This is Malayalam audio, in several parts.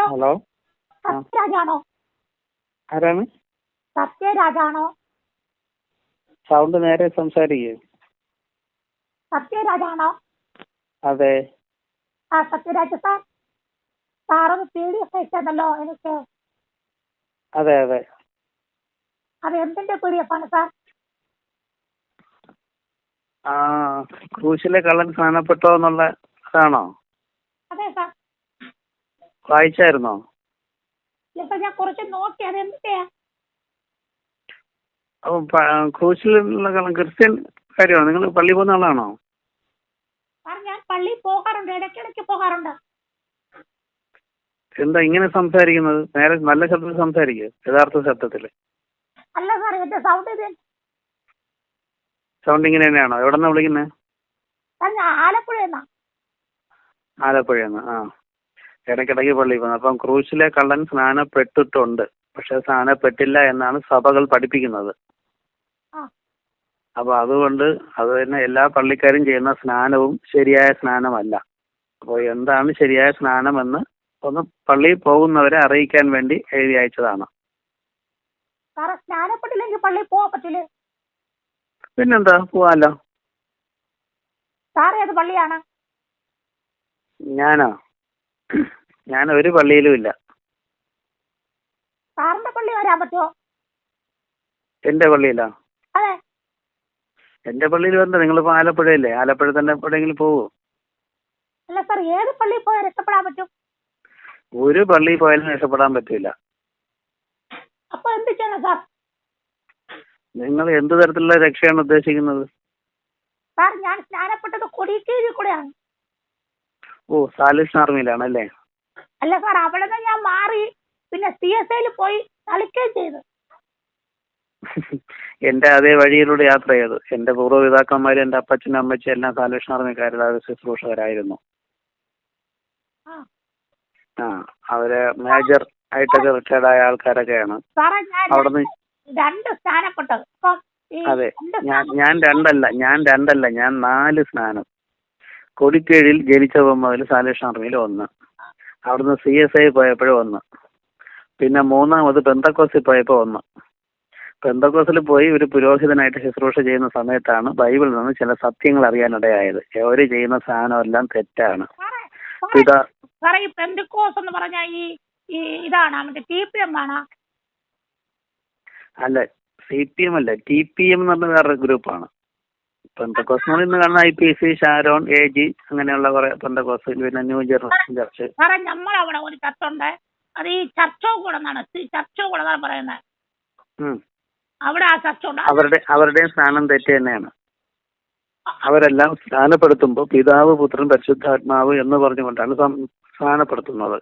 ഹലോ? ഹലോ. സത്യരാജാണോ? ആരാണ്? സത്യരാജാണോ? സൗണ്ട് നേരെ സംസാരിക്കേ. സത്യരാജാണോ? അതെ. ആ സത്യരാജ് സാർ. സാറൊന്ന് പി ഡി എഫ് അയച്ചതല്ലോ എനിക്ക്. അതെ അതെ. അത് എന്തിന്റെ പി ഡി എഫ് ആണ് സാർ? ആ ക്രൂശിലെ കള്ളൻ സ്നാനപ്പെട്ടോ എന്നുള്ള അതാണോ വായിച്ചായിരുന്നോ? ഇല്ല ഞാൻ കുറച്ച് നോക്കി അപ്പൊ ക്രൂശിലുള്ള ക്രിസ്ത്യൻ കാര്യമാണോ? നിങ്ങൾ പള്ളി പോകുന്ന ആളാണോ? സാർ ഞാൻ പള്ളിയിൽ പോകാറുണ്ട് ഇടയ്ക്കിടയ്ക്ക് പോകാറുണ്ട്. എന്താ ഇങ്ങനെ സംസാരിക്കുന്നത്? നേരെ നല്ല ശബ്ദത്തിൽ സംസാരിക്കുക യഥാർത്ഥ ശബ്ദത്തിൽ. അല്ല സാർ എന്റെ സൗണ്ട് ഇത് സൗണ്ട് ഇങ്ങനെ തന്നെയാണോ? എവിടെ നിന്നാ വിളിക്കുന്നത് സാർ ഞാൻ ആലപ്പുഴ എന്നാ ആലപ്പുഴയെന്ന് ആ. ഇടയ്ക്കിടയ്ക്ക് പള്ളി പോകുന്നത് അപ്പം ക്രൂശിലെ കള്ളൻ സ്നാനപ്പെട്ടിട്ടുണ്ട്. പക്ഷെ സ്നാനപ്പെട്ടില്ല എന്നാണ് സഭകൾ പഠിപ്പിക്കുന്നത്. അപ്പോൾ അപ്പൊ അതുകൊണ്ട് അത് തന്നെ എല്ലാ പള്ളിക്കാരും ചെയ്യുന്ന സ്നാനവും ശരിയായ സ്നാനമല്ല. അപ്പോൾ എന്താണ് ശരിയായ സ്നാനമെന്ന് ഒന്ന് പള്ളിയിൽ പോകുന്നവരെ അറിയിക്കാൻ വേണ്ടി എഴുതി അയച്ചതാണ്. സ്നാനപ്പെട്ടില്ലെങ്കിൽ പള്ളിയിൽ പോകാൻ പറ്റില്ലേ? പിന്നെന്താ? പോവാലോ. പള്ളിയാണ്? ഞാനോ. ഞാൻ ഒരു പള്ളിയിലും ഇല്ല. സാറിന്റെ പള്ളി വരാൻ പറ്റുമോ എന്റെ പള്ളിയിലാ? അതെ. എന്റെ പള്ളിയിൽ വരണ്ട നിങ്ങളിപ്പോ ആലപ്പുഴയില്ലേ? ആലപ്പുഴ തന്നെ എവിടെയെങ്കിലും പോവോ? അല്ല സാർ ഏത് പള്ളിയിൽ പോയാൽ രക്ഷപ്പെടാൻ പറ്റും? ഒരു പള്ളി പോയാലും രക്ഷപ്പെടാൻ പറ്റില്ല അപ്പൊ എന്ത് ചെയ്യണം സാർ? നിങ്ങൾ എന്ത് തരത്തിലുള്ള രക്ഷയാണ് ഉദ്ദേശിക്കുന്നത്? സാർ ഞാൻ സ്നാനപ്പെട്ടത് കൊടിയേരി കൂടെയാണ്. ഓ സാലിസ് ആർമിയിലാണല്ലേ അല്ല സാർ അവിടെ നിന്ന് ഞാൻ മാറി പിന്നെ സി എസ് ഐയിൽ പോയി കളിക്കുകയും ചെയ്തു. എന്റെ അതേ വഴിയിലൂടെ യാത്ര ചെയ്തു എന്റെ പൂർവപിതാക്കന്മാര് എന്റെ അപ്പച്ചനും അമ്മച്ചും എല്ലാം സാലിഷൻ ആർമിക്കാരുടെ ശുശ്രൂഷകരായിരുന്നു. ആ. അവർ മേജർ ആയിട്ടൊക്കെ റിട്ടയർഡ് ആയ ആൾക്കാരൊക്കെയാണ്. അവിടെ അവിടുന്ന് രണ്ട് സ്ഥാനപ്പെട്ടത് അതെ ഞാൻ ഞാൻ രണ്ടല്ല ഞാൻ രണ്ടല്ല ഞാൻ നാല് സ്നാനം. കൊടിക്കീഴിൽ ജനിച്ചപ്പോൾ മുതൽ സാലിഷൻ ആർമിയിൽ ഒന്ന്. അവിടുന്ന് സി എസ് ഐ പോയപ്പോഴും ഒന്ന് പിന്നെ മൂന്നാമത് പെന്തക്കോസിൽ പോയപ്പോൾ ഒന്ന് പെന്തക്കോസിൽ പോയി ഒരു പുരോഹിതനായിട്ട് ശുശ്രൂഷ ചെയ്യുന്ന സമയത്താണ് ബൈബിളിൽ നിന്ന് ചില സത്യങ്ങൾ അറിയാനിടയായത്. അവർ ചെയ്യുന്ന തെറ്റാണ്. സാറേ, പിതാ സാറേ ഈ പെന്തിക്കോസ് എന്ന് ഈ ഈ ഇതാണ് മറ്റേ ടി പി എം ആണ്? അല്ല സി പി എം അല്ല ടി പി എം എന്ന് പറഞ്ഞ വേറൊരു ഗ്രൂപ്പാണ്. പെന്തക്കോസ് പറയുന്നത് കാണുന്ന I P C Sharon A G അങ്ങനെയുള്ള കുറെ പെന്തക്കോസ് പിന്നെ ന്യൂ ജെറുസലം ചർച്ച് സാറേ നമ്മളവിടെ ഒരു ചർച്ചുണ്ട്. അത് ഈ ചർച്ചോ കൂടെ എന്നാണ് ചർച്ചോ കൂടെ പറയുന്നത് അവിടെ ആ ചർച്ചുണ്ട് അവരുടെ അവരുടെയും സ്ഥാനം തെറ്റ് തന്നെയാണ്. അവരെല്ലാം സ്ഥാനപ്പെടുത്തുമ്പോൾ പിതാവ് പുത്രൻ പരിശുദ്ധാത്മാവ് എന്ന് പറഞ്ഞുകൊണ്ടാണ് സ്ഥാനപ്പെടുത്തുന്നത്.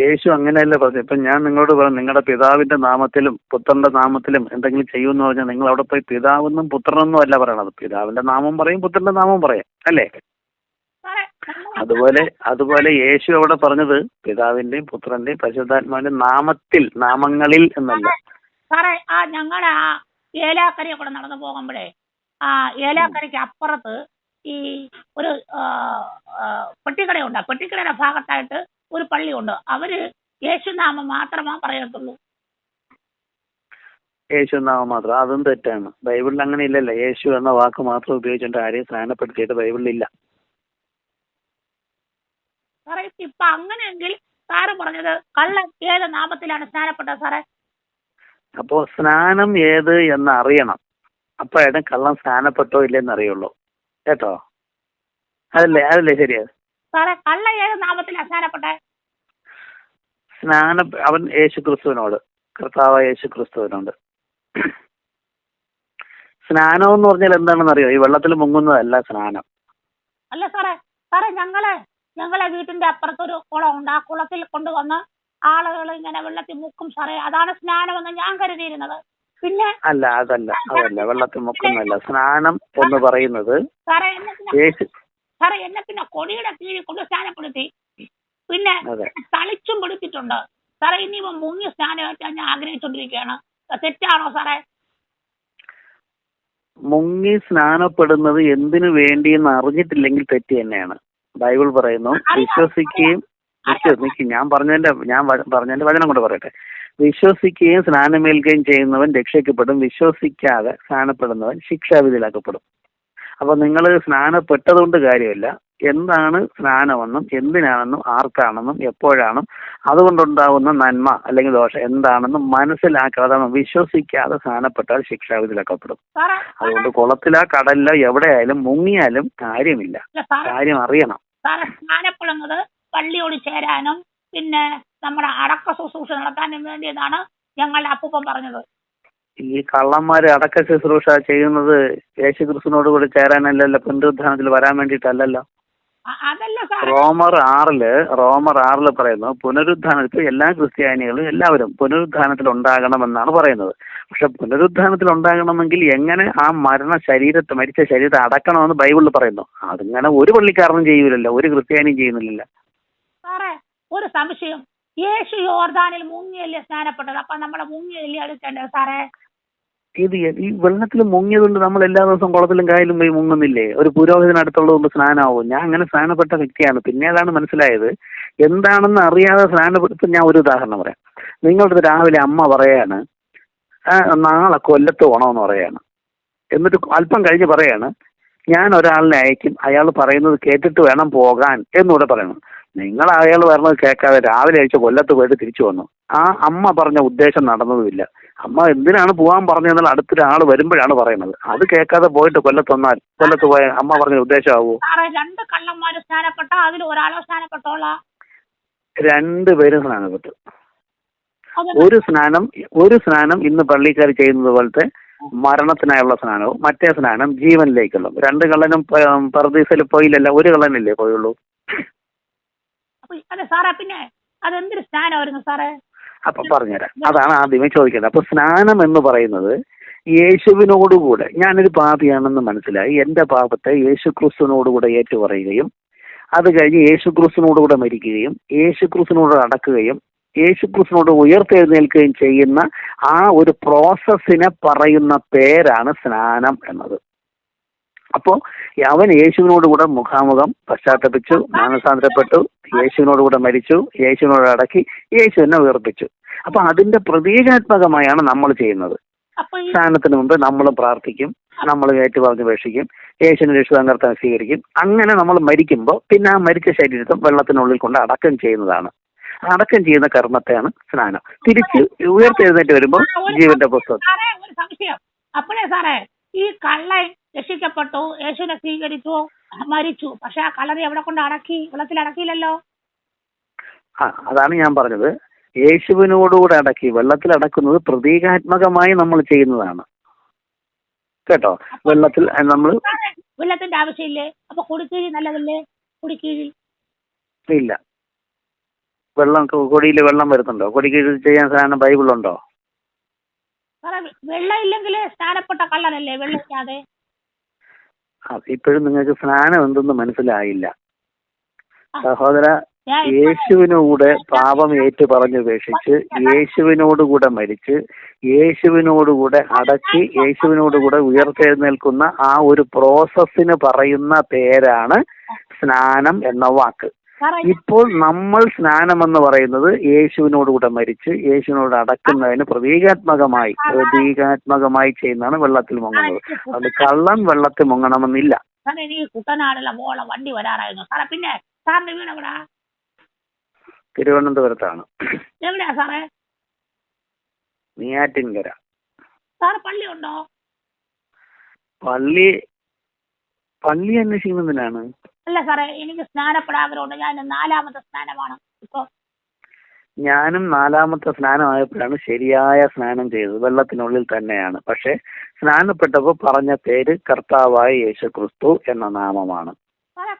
യേശു അങ്ങനെയല്ല പറഞ്ഞു ഇപ്പൊ ഞാൻ നിങ്ങളോട് പറഞ്ഞു നിങ്ങളുടെ പിതാവിന്റെ നാമത്തിലും പുത്രന്റെ നാമത്തിലും എന്തെങ്കിലും ചെയ്യുമെന്ന് പറഞ്ഞാൽ നിങ്ങൾ അവിടെ പോയി പിതാവെന്നും പുത്രനെന്നും അല്ല പറയണത്. പിതാവിന്റെ നാമം പറയും പുത്രന്റെ നാമം പറയും അല്ലേ? അതുപോലെ അതുപോലെ യേശു അവിടെ പറഞ്ഞത് പിതാവിന്റെയും പുത്രന്റെയും പരിശുദ്ധാത്മാവിന്റെയും നാമത്തിൽ നാമങ്ങളിൽ എന്നല്ല. ഏലാക്കരയെ കൂടെ നടന്നു പോകുമ്പോഴേ ആ ഏലാക്കരയ്ക്ക് അപ്പുറത്ത് ഈ ഒരു പെട്ടിക്കടയുണ്ട്. പെട്ടിക്കടയുടെ ഭാഗത്തായിട്ട് ഒരു പള്ളിയുണ്ട് അവർ യേശുനാമം മാത്രമാ പറയത്തുള്ളൂ. യേശുനാമം മാത്രം. അതും തെറ്റാണ്. ബൈബിളിൽ അങ്ങനെ ഇല്ലല്ലോ. യേശു എന്ന വാക്ക് മാത്രം ഉപയോഗിച്ചിട്ട് ആരെയും സ്ഥാനപ്പെടുത്തിയിട്ട് ബൈബിളിൽ ഇല്ല. സാറേ ഇപ്പൊ അങ്ങനെയെങ്കിൽ സാറ് പറഞ്ഞത് കള്ളൻ ഏത് നാമത്തിലാണ് സ്നാനപ്പെട്ടത് സാറേ? അപ്പോ സ്നാനം ഏത് എന്ന് അറിയണം അപ്പോഴാണ് കള്ളം സ്നാനപ്പെട്ടോ ഇല്ലെന്ന് അറിയുള്ളൂ കേട്ടോ? അതല്ലേ? അതല്ലേ? ശരിയാ? സാറേ കള്ള ഏത് നാമത്തിൽ സ്നാനപ്പെട്ടത് സ്നാന അവൻ യേശു ക്രിസ്തുവിനോട് കർത്താവ് യേശു ക്രിസ്തുവിനോട് സ്നാനം എന്ന് പറഞ്ഞാൽ എന്താണെന്ന് അറിയോ? ഈ വെള്ളത്തിൽ മുങ്ങുന്നതല്ല സ്നാനം. അല്ല സാറേ സാറേ ഞങ്ങളെ ഞങ്ങളെ വീട്ടിന്റെ അപ്പുറത്തൊരു കുളം ഉണ്ട്. ആ കുളത്തിൽ കൊണ്ടുവന്ന് ആളുകൾ ഇങ്ങനെ വെള്ളത്തിൽ മുക്കും സാറേ. അതാണ് സ്നാനമെന്ന് ഞാൻ കരുതിയിരുന്നത്. പിന്നെ അല്ല അതല്ല അതല്ല. വെള്ളത്തിൽ മുക്കുന്നതല്ല. സ്നാനം എന്ന് പറയുന്നത് സാറേ യേശു സാറേ എന്നെ പിന്നെ കൊടിയുടെ കീഴിൽ കൊണ്ട് സ്നാനപ്പെടുത്തി. പിന്നെ തളിച്ചും പിടിച്ചിട്ടുണ്ട് സാറേ ഇനിയിപ്പോ മുങ്ങി സ്നാനമായിട്ട് ഞാൻ ആഗ്രഹിച്ചോണ്ടിരിക്കുകയാണ്. തെറ്റാണോ സാറേ? മുങ്ങി സ്നാനപ്പെടുന്നത് എന്തിനു വേണ്ടിയെന്ന് അറിഞ്ഞിട്ടില്ലെങ്കിൽ തെറ്റ് തന്നെയാണ്. ബൈബിൾ പറയുന്നു. വിശ്വസിക്കുകയും നിക്ക് ഞാൻ പറഞ്ഞതിന്റെ ഞാൻ പറഞ്ഞതിന്റെ വചനം കൊണ്ട് പറയട്ടെ. വിശ്വസിക്കുകയും സ്നാനമേൽക്കുകയും ചെയ്യുന്നവൻ രക്ഷിക്കപ്പെടും. വിശ്വസിക്കാതെ സ്നാനപ്പെടുന്നവൻ ശിക്ഷാവിധിയിലാക്കപ്പെടും അപ്പൊ നിങ്ങൾ സ്നാനപ്പെട്ടതുകൊണ്ട് കാര്യമില്ല. എന്താണ് സ്നാനമെന്നും എന്തിനാണെന്നും ആർക്കാണെന്നും എപ്പോഴാണെന്നും അതുകൊണ്ടുണ്ടാകുന്ന നന്മ അല്ലെങ്കിൽ ദോഷം എന്താണെന്നും മനസ്സിലാക്കാതെ വിശ്വസിക്കാതെ സ്നാനപ്പെട്ടാൽ ശിക്ഷാവിധിയിലാക്കപ്പെടും. അതുകൊണ്ട് കുളത്തിലോ കടലിലോ എവിടെയായാലും മുങ്ങിയാലും കാര്യമില്ല. കാര്യം അറിയണം. സ്നാനപ്പെടുന്നത് പള്ളിയോട് ചേരാനും പിന്നെ നമ്മുടെ അടക്ക ശുശ്രൂഷ നടത്താനും വേണ്ടിയതാണ് ഞങ്ങളുടെ അപ്പൂപ്പൻ പറഞ്ഞത്. ഈ കള്ളന്മാര് അടക്ക ശുശ്രൂഷ ചെയ്യുന്നത് യേശു ക്രിസ്തുവിനോട് കൂടി ചേരാനല്ലല്ലോ പുനരുദ്ധാനത്തിൽ വരാൻ വേണ്ടിയിട്ടല്ലല്ലോ. റോമർ ആറിൽ റോമർ ആറിൽ പറയുന്നു പുനരുദ്ധാനത്തിൽ എല്ലാ ക്രിസ്ത്യാനികളും എല്ലാവരും പുനരുദ്ധാനത്തിൽ ഉണ്ടാകണമെന്നാണ് പറയുന്നത്. പക്ഷെ പുനരുദ്ധാനത്തിൽ ഉണ്ടാകണമെങ്കിൽ എങ്ങനെ ആ മരണ ശരീരത്തെ മരിച്ച ശരീരത്തെ അടക്കണമെന്ന് ബൈബിളിൽ പറയുന്നു. അതിങ്ങനെ ഒരു പള്ളിക്കാരനും ചെയ്യൂലല്ലോ ഒരു ക്രിസ്ത്യാനിയും ചെയ്യുന്നില്ലല്ലോ. ഒരു സംശയം. യേശു യോർദാനിൽ മുങ്ങിയല്ലേ സ്നാനപ്പെട്ടത്? അപ്പൊ നമ്മളെ മുങ്ങിയല്ലേ എടുക്കേണ്ടത് സാറേ ഇത് ഈ വെള്ളത്തിൽ മുങ്ങിയതുകൊണ്ട് നമ്മൾ എല്ലാ ദിവസവും കുളത്തിലും കായലും പോയി മുങ്ങുന്നില്ലേ? ഒരു പുരോഹിതനടുത്തുള്ളതുകൊണ്ട് സ്നാനമാവും ഞാൻ അങ്ങനെ സ്നാനപ്പെട്ട വ്യക്തിയാണ്. പിന്നെ അതാണ് മനസ്സിലായത്? എന്താണെന്ന് അറിയാതെ സ്നാനപ്പെടുത്ത ഞാൻ ഒരു ഉദാഹരണം പറയാം. നിങ്ങളുടെ രാവിലെ അമ്മ പറയാണ് നാളെ കൊല്ലത്ത് പോകണമെന്ന് പറയാണ്. എന്നിട്ട് അല്പം കഴിഞ്ഞ് പറയാണ് ഞാൻ ഒരാളിനെ അയക്കും. അയാൾ പറയുന്നത് കേട്ടിട്ട് വേണം പോകാൻ. എന്നൂടെ പറയണം. നിങ്ങൾ അയാൾ പറഞ്ഞത് കേൾക്കാതെ രാവിലെ അയച്ച് കൊല്ലത്ത് പോയിട്ട് തിരിച്ചു വന്നു. ആ അമ്മ പറഞ്ഞ ഉദ്ദേശം നടന്നതുമില്ല. അമ്മ എന്തിനാണ് പോകാൻ പറഞ്ഞതെന്നാൽ അടുത്തൊരാൾ വരുമ്പോഴാണ് പറയുന്നത്. അത് കേൾക്കാതെ പോയിട്ട് കൊല്ലത്ത് വന്നാൽ കൊല്ലത്ത് പോയ അമ്മ പറഞ്ഞ ഉദ്ദേശമാവൂ? സാറേ രണ്ട് കള്ളന്മാര് സ്നാനപ്പെട്ട അതിൽ ഒരാളോ സ്നാനപ്പെട്ടോളാം? രണ്ടുപേരും സ്നാനപ്പെട്ടു. ഒരു സ്നാനം ഒരു സ്നാനം ഇന്ന് പള്ളിക്കാർ ചെയ്യുന്നത് പോലത്തെ മരണത്തിനായുള്ള സ്നാനവും മറ്റേ സ്നാനം ജീവനിലേക്കുള്ള. രണ്ട് കള്ളനും പർദീസയിൽ പോയില്ലല്ല ഒരു കള്ളനല്ലേ പോയുള്ളൂ. അതെ സാറേ പിന്നെ അതെന്തൊരു സ്നാനമായിരുന്നു സാറേ? അപ്പൊ പറഞ്ഞുതരാം. അതാണ് ആദ്യമേ ചോദിക്കുന്നത് അപ്പൊ സ്നാനം എന്ന് പറയുന്നത് യേശുവിനോടുകൂടെ ഞാനൊരു പാപിയാണെന്ന് മനസ്സിലായി. എന്റെ പാപത്തെ യേശു ക്രിസ്തുവിനോടുകൂടെ ഏറ്റുപറയുകയും അത് കഴിഞ്ഞ് യേശു ക്രിസ്തുവിനോടുകൂടെ മരിക്കുകയും യേശു ക്രിസ്തുവിനോട് അടക്കുകയും യേശു ക്രിസ്തുവിനോട് ഉയർത്തെഴുന്നേൽക്കുകയും ചെയ്യുന്ന ആ ഒരു പ്രോസസ്സിനെ പറയുന്ന പേരാണ് സ്നാനം എന്നത്. അപ്പോ അവൻ യേശുവിനോടുകൂടെ മുഖാമുഖം പശ്ചാത്തപിച്ചു മാനസാന്തരപ്പെട്ടു യേശുവിനോടുകൂടെ മരിച്ചു യേശുവിനോട് അടക്കി യേശുവിനെ ഉയർപ്പിച്ചു. അപ്പൊ അതിന്റെ പ്രതീകാത്മകമായാണ് നമ്മൾ ചെയ്യുന്നത്. സ്നാനത്തിന് മുമ്പ് നമ്മൾ പ്രാർത്ഥിക്കും നമ്മൾ ഏറ്റു പറഞ്ഞ് ഉപേക്ഷിക്കും യേശുവിനെ രക്ഷിതാങ്കർത്തം സ്വീകരിക്കും. അങ്ങനെ നമ്മൾ മരിക്കുമ്പോൾ പിന്നെ ആ മരിച്ച ശരീരത്തെ വെള്ളത്തിനുള്ളിൽ കൊണ്ട് അടക്കം ചെയ്യുന്നതാണ്. അടക്കം ചെയ്യുന്ന കർമ്മത്തെയാണ് സ്നാനം. തിരിച്ച് ഉയർത്തെഴുന്നേറ്റ് വരുമ്പോൾ ജീവന്റെ പുസ്തകം. അപ്പോഴേ സാറേ ഈ കള്ളൻ രക്ഷിക്കപ്പെട്ടു. യേശുവിനെ സ്വീകരിച്ചു. മരിച്ചു. പക്ഷെ ആ കളറി എവിടെ കൊണ്ട് അടക്കി വെള്ളത്തിൽ അടക്കിയില്ലല്ലോ. അതാണ് ഞാൻ പറഞ്ഞത്. യേശുവിനോടുകൂടെ അടക്കി വെള്ളത്തിൽ അടക്കുന്നത് പ്രതീകാത്മകമായി നമ്മൾ ചെയ്യുന്നതാണ്. കേട്ടോ? വെള്ളത്തിൽ നമ്മൾ വെള്ളത്തിന്റെ ആവശ്യമില്ലേ? അപ്പൊ കുടിക്കീഴി നല്ലതല്ലേ? കുടിക്കീഴി ഇല്ല. വെള്ളം കൊടിയിൽ വെള്ളം വരുന്നുണ്ടോ? കൊടിക്കീഴിൽ ചെയ്യാൻ സാധനം ബൈബിളുണ്ടോ? ഉണ്ടോ വെള്ളം ഇല്ലെങ്കിൽ സ്ഥാനപ്പെട്ട കള്ളനല്ലേ? ആ, ഇപ്പോഴും നിങ്ങൾക്ക് സ്നാനം എന്തെന്ന് മനസ്സിലായില്ല. സഹോദര യേശുവിനോട് പാപം ഏറ്റു പറഞ്ഞുപേക്ഷിച്ച് യേശുവിനോടുകൂടെ മരിച്ച് യേശുവിനോടുകൂടെ അടക്കി യേശുവിനോടുകൂടെ ഉയർത്തെഴുന്നേൽക്കുന്ന ആ ഒരു പ്രോസസ്സിന് പറയുന്ന പേരാണ് സ്നാനം എന്ന വാക്ക്. ഇപ്പോൾ നമ്മൾ സ്നാനം എന്ന് പറയുന്നത് യേശുവിനോടുകൂടെ മരിച്ച് യേശുവിനോട് അടക്കുന്നതിന് പ്രതീകാത്മകമായി പ്രതീകാത്മകമായി ചെയ്യുന്നതാണ് വെള്ളത്തിൽ മുങ്ങുന്നത്. അത് കള്ളൻ വെള്ളത്തിൽ മുങ്ങണമെന്നില്ല. സാറേ എനിക്ക് മോളെ വണ്ടി വരാറായിരുന്നു. സാറേ പിന്നെ സാറിന്റെ വീട് എവിടാ? തിരുവനന്തപുരത്താണ്. എവിടെയാ സാറേ? നെയ്യാറ്റിൻകര. സാറ് പള്ളി ഉണ്ടോ? പള്ളി പള്ളി അന്വേഷിക്കുന്നതിനാണ്. അല്ല സാറേ എനിക്ക് സ്നാനപ്പെടാഗ്രഹമുണ്ട് ഞാൻ നാലാമത്തെ സ്നാനമാണ്. ഇപ്പൊ ഞാനും നാലാമത്തെ സ്നാനമായപ്പോഴാണ് ശരിയായ സ്നാനം ചെയ്തത്. വെള്ളത്തിനുള്ളിൽ തന്നെയാണ്. പക്ഷെ സ്നാനപ്പെട്ടപ്പോൾ പറഞ്ഞ പേര് കർത്താവായ യേശു ക്രിസ്തു എന്ന നാമമാണ്.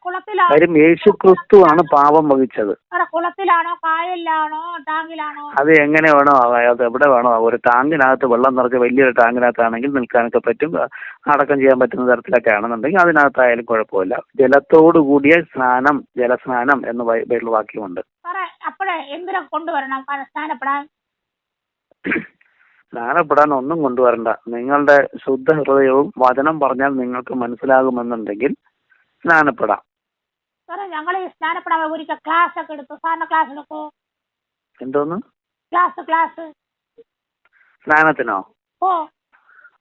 കാര്യം യേശു ക്രിസ്തു ആണ് പാപം വഹിച്ചത്. കുളത്തിലാണോ? കായലിലാണോ? ടാങ്കിലാണോ? അത് എങ്ങനെ വേണോ അത് എവിടെ വേണോ. ഒരു ടാങ്കിനകത്ത് വെള്ളം നിറച്ച് വലിയൊരു ടാങ്കിനകത്താണെങ്കിൽ നിൽക്കാനൊക്കെ പറ്റും. അടക്കം ചെയ്യാൻ പറ്റുന്ന തരത്തിലൊക്കെ ആണെന്നുണ്ടെങ്കിൽ അതിനകത്തായാലും കുഴപ്പമില്ല. ജലത്തോടു കൂടിയ സ്നാനം ജലസ്നാനം എന്ന് പേരുള്ള വാക്യമുണ്ട്. അപ്പോഴേ കൊണ്ടുവരണം? സ്നാനപ്പെടാൻ. ഒന്നും കൊണ്ടുവരണ്ട. നിങ്ങളുടെ ശുദ്ധ ഹൃദയവും വചനം പറഞ്ഞാൽ നിങ്ങൾക്ക് മനസ്സിലാകുമെന്നുണ്ടെങ്കിൽ സ്നാനപ്പെടാം. സാറേ ഞങ്ങൾ ഈ സ്നാനപ്പെടാൻ ഒരിക്കൽ ക്ലാസ് ഒക്കെ എടുത്തു. സാറിന് ക്ലാസ് എടുക്കോ എന്തോന്ന്? Class class. സ്നാനത്തിനോ? ഓ.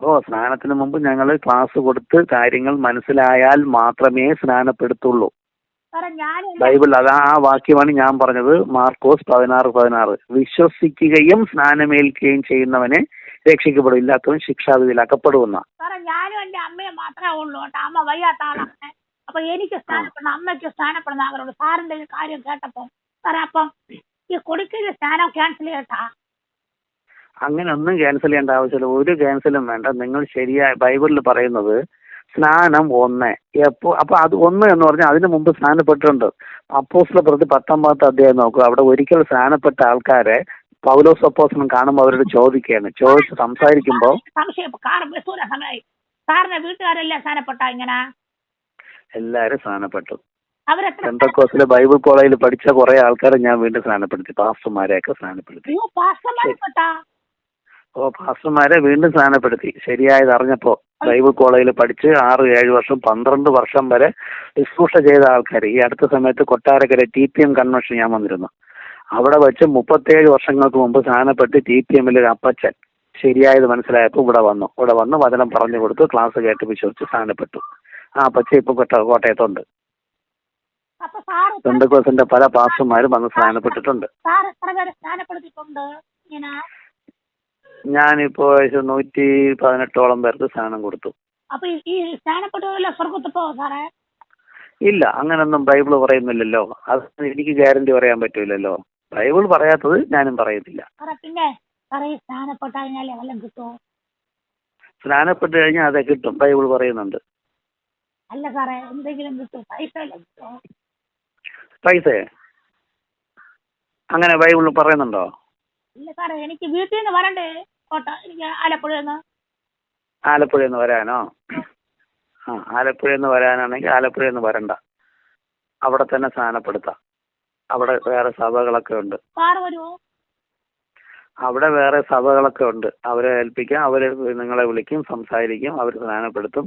ഓ സ്നാനത്തിന് മുമ്പ് ഞങ്ങൾ ക്ലാസ് കൊടുത്ത് കാര്യങ്ങൾ മനസ്സിലായാൽ മാത്രമേ സ്നാനപ്പെടുത്തുള്ളൂ. ബൈബിൾ അതാ ആ വാക്യമാണ് ഞാൻ പറഞ്ഞത്. മാർക്കോസ് പതിനാറ് പതിനാറ്. വിശ്വസിക്കുകയും സ്നാനമേൽക്കുകയും ചെയ്യുന്നവനെ രക്ഷിക്കപ്പെടും. ഇല്ലാത്തവൻ ശിക്ഷാവിധിയിലാക്കപ്പെടുമെന്നാണ് ഞാനും എന്റെ അമ്മയെ മാത്രമേ ഉള്ളൂ അമ്മ വയ്യാത്ത ആളാണ്. അപ്പൊ എനിക്ക് സ്ഥാനപ്പെടണം അമ്മയ്ക്ക് സ്ഥാനപ്പെടണം ആഗ്രഹമുണ്ട് സാറിന്റെ ഈ കാര്യം കേട്ടപ്പോ സാറേ അപ്പം ഈ കൊടുക്കലിന്റെ സ്ഥാനം ക്യാൻസൽ ചെയ്യട്ടാ അങ്ങനെ ഒന്നും ക്യാൻസൽ ചെയ്യേണ്ട ആവശ്യമില്ല. ഒരു ക്യാൻസലും വേണ്ട. നിങ്ങൾ ശരിയായ ബൈബിളിൽ പറയുന്നത് സ്നാനം ഒന്ന്. എപ്പോ അപ്പൊ അത് ഒന്ന് എന്ന് പറഞ്ഞാൽ അതിന് മുമ്പ് സ്നാനപ്പെട്ടിട്ടുണ്ട്. അപ്പോസ്ല പ്രതി പത്തൊമ്പതാമത്തെ അധ്യായം നോക്കുക. അവിടെ ഒരിക്കൽ സ്നാനപ്പെട്ട ആൾക്കാരെ പൗലോസ് അപ്പോസ്ലം കാണുമ്പോൾ അവരോട് ചോദിക്കുകയാണ്. ചോദിച്ച് സംസാരിക്കുമ്പോൾ സാറിന്റെ വീട്ടുകാരെല്ലാം സ്ഥാനപ്പെട്ട ഇങ്ങനെ? എല്ലാവരും സ്നാനപ്പെട്ടു. പെന്തക്കോസിലെ ബൈബിൾ കോളേജിൽ പഠിച്ച കുറെ ആൾക്കാരെ ഞാൻ വീണ്ടും സ്നാനപ്പെടുത്തി. പാസ്റ്റർമാരെയൊക്കെ സ്നാനപ്പെടുത്തി. ഓ പാസ്റ്റർമാരെ വീണ്ടും സ്നാനപ്പെടുത്തി. ശരിയായത് അറിഞ്ഞപ്പോ ബൈബിൾ കോളേജിൽ പഠിച്ച് ആറ് ഏഴ് വർഷം പന്ത്രണ്ട് വർഷം വരെ ശുശ്രൂഷ ചെയ്ത ആൾക്കാർ ഈ അടുത്ത സമയത്ത് Kottarakkara T P M convention ഞാൻ വന്നിരുന്നു. അവിടെ വെച്ച് മുപ്പത്തേഴ് വർഷങ്ങൾക്ക് മുമ്പ് സ്നാനപ്പെട്ട് ടി പി എമ്മിൽ ഒരു അപ്പച്ചൻ. ശരിയായത് മനസ്സിലായപ്പോൾ ഇവിടെ വന്നു. ഇവിടെ വന്ന് വചനം പറഞ്ഞു കൊടുത്തു ക്ലാസ് കേട്ട് വിശ്വസിച്ച് സ്നാനപ്പെട്ടു. ആ പക്ഷേ ഇപ്പൊ കൊട്ട കോട്ടയത്തുണ്ട്. പെന്തക്കോസിന്റെ പല പാസ്റ്റർമാരും വന്ന് സ്നാനപ്പെട്ടിട്ടുണ്ട്. ഞാനിപ്പോ ഏകദേശം നൂറ്റി പതിനെട്ടോളം പേർക്ക് സ്നാനം കൊടുത്തു. ഇല്ല അങ്ങനൊന്നും ബൈബിൾ പറയുന്നില്ലല്ലോ. അത് എനിക്ക് ഗ്യാരണ്ടി പറയാൻ പറ്റൂലല്ലോ. ബൈബിൾ പറയാത്തത് ഞാനും പറയത്തില്ല. പിന്നെ സ്നാനപ്പെട്ട് കഴിഞ്ഞാൽ അതെ കിട്ടും. ബൈബിൾ പറയുന്നുണ്ട്. അല്ല സാറേ എന്തെങ്കിലും കിട്ടും പൈസ പൈസ? അങ്ങനെ ബൈബിളിൽ പറയുന്നുണ്ടോ? ഇല്ല സാറേ എനിക്ക് വീട്ടിൽ നിന്ന് വരണ്ടേ? കോട്ട എനിക്ക് ആലപ്പുഴയിൽ നിന്ന് ആലപ്പുഴയിൽ നിന്ന് വരാനോ? ആ ആലപ്പുഴയിൽ നിന്ന് വരാനാണെങ്കിൽ ആലപ്പുഴയിൽ നിന്ന് വരണ്ട. അവിടെ തന്നെ സ്നാനപ്പെടുത്താം. അവിടെ വേറെ സഭകളൊക്കെ ഉണ്ട്. സാറ് വരുമോ അവിടെ വേറെ സഭകളൊക്കെ ഉണ്ട്. അവരെ ഏൽപ്പിക്കാം. അവർ നിങ്ങളെ വിളിക്കും സംസാരിക്കും അവർ സ്നാനപ്പെടുത്തും.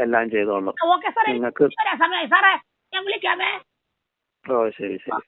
എല്ലാം ചെയ്തോളും നിങ്ങൾക്ക് ഓ ശരി ശരി.